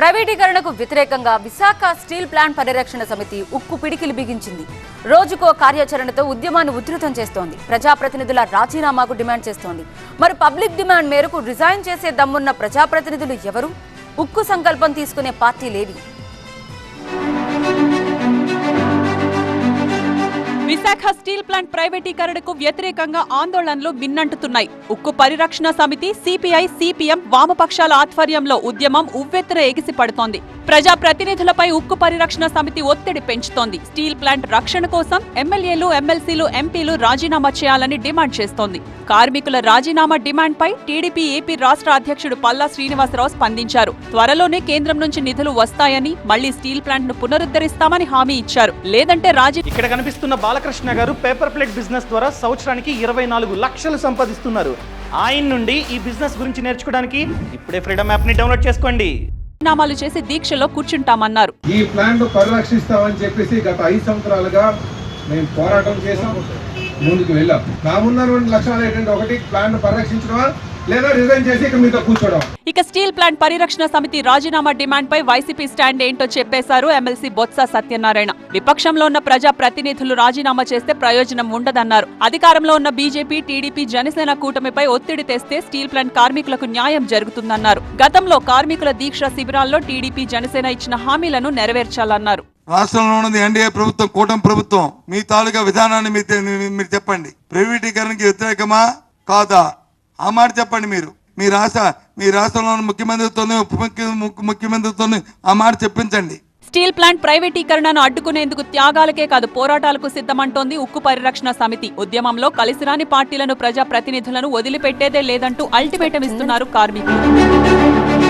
ప్రైవేటీకరణకు వ్యతిరేకంగా Visakha steel plant పరిరక్షణ సమితి ఉక్కు పిడికిలి బిగించింది. రోజుకో కార్యాచరణతో ఉద్యమాన్ని ఉధృతం చేస్తోంది. ప్రజాప్రతినిధుల రాజీనామాకు డిమాండ్ చేస్తోంది. మరి పబ్లిక్ డిమాండ్ మేరకు రిజైన్ చేసే దమ్మున్న ప్రజాప్రతినిధులు ఎవరు? ఉక్కు సంకల్పం తీసుకునే పార్టీలేవి విశాఖ స్టీల్ ప్లాంట్ ప్రైవేటీకరణకు వ్యతిరేకంగా ఆందోళనలు మిన్నంటుతున్నాయి. ఉక్కు పరిరక్షణ సమితి సిపిఐ సిపిఎం వామపక్షాల ఆధ్వర్యంలో ఉద్యమం ఉవ్వెత్తున ఎగిసి పడుతోంది ప్రజా ప్రతినిధులపై ఉక్కు పరిరక్షణ సమితి ఒత్తిడి పెంచుతోంది. స్టీల్ ప్లాంట్ రక్షణ కోసం ఎమ్మెల్యేలు ఎమ్మెల్సీలు ఎంపీలు రాజీనామా చేయాలని డిమాండ్ చేస్తోంది. కార్మికుల రాజీనామా డిమాండ్పై టీడీపీ ఏపీ రాష్ట్ర అధ్యక్షుడు పల్లా శ్రీనివాసరావు స్పందించారు. త్వరలోనే కేంద్రం నుంచి నిధులు వస్తాయని మళ్ళీ స్టీల్ ప్లాంట్ను పునరుద్ధరిస్తామని హామీ ఇచ్చారు. లేదంటే రాజీ ఇక్కడ కనిపిస్తున్న బాలకృష్ణ గారు పేపర్ ప్లేట్ బిజినెస్ ద్వారా సంవత్సరానికి ఇరవై నాలుగు లక్షలు సంపాదిస్తున్నారు. ఆయన నుండి ఈ బిజినెస్ గురించి నేర్చుకోవడానికి ఇప్పుడే ఫ్రీడమ్ యాప్ని డౌన్లోడ్ చేసుకోండి. రాజీనామాలు చేసి దీక్షలో కూర్చుంటామన్నారు. ఈ ప్లాంట్ పరిరక్షిస్తామని చెప్పేసి గత ఐదు సంవత్సరాలుగా మేము పోరాటం చేసాం ముందుకు వెళ్ళాం. నా ముందర లక్ష్యాలు ఏంటంటే ఒకటి ప్లాంట్ పరిరక్షించడమా? లేదా రిజైన్ చేసి ఇక్కడ మీతో కూర్చోవడం. ఇక స్టీల్ ప్లాంట్ పరిరక్షణ సమితి రాజీనామా డిమాండ్ పై వైసీపీ స్టాండ్ ఏంటో చెప్పేశారు ఎమ్మెల్సీ బొత్స సత్యనారాయణ. విపక్షంలో ఉన్న ప్రజా ప్రతినిధులు రాజీనామా చేస్తే ప్రయోజనం ఉండదన్నారు. అధికారంలో ఉన్న బీజేపీ టీడీపీ జనసేన కూటమిపై ఒత్తిడి తెస్తే స్టీల్ ప్లాంట్ కార్మికులకు న్యాయం జరుగుతుందన్నారు. గతంలో కార్మికుల దీక్ష శిబిరాల్లో టీడీపీ జనసేన ఇచ్చిన హామీలను నెరవేర్చాలన్నారు. రాష్ట్రంలో ఉన్నది ఎన్డీఏ ప్రభుత్వం కూటమి ప్రభుత్వం. మీ తాలూకా విధానాన్ని మీరు చెప్పండి. ప్రైవేటీకరణకి వ్యతిరేకమా? కాదా? ఆ మాట చెప్పండి మీరు. మీ రాష్ట్ర మీ రాష్ట్రంలో ఉన్న ముఖ్యమంత్రితోనే ఉప ముఖ్య- ముఖ్యమంత్రితోనే ఆ మాట చెప్పించండి. స్టీల్ ప్లాంట్ ప్రైవేటీకరణను అడ్డుకునేందుకు త్యాగాలకే కాదు పోరాటాలకు సిద్ధమంటోంది ఉక్కు పరిరక్షణ సమితి. ఉద్యమంలో కలిసిరాని పార్టీలను ప్రజా ప్రతినిధులను వదిలిపెట్టేదే లేదంటూ అల్టిమేటం ఇస్తున్నారు కార్మికులు.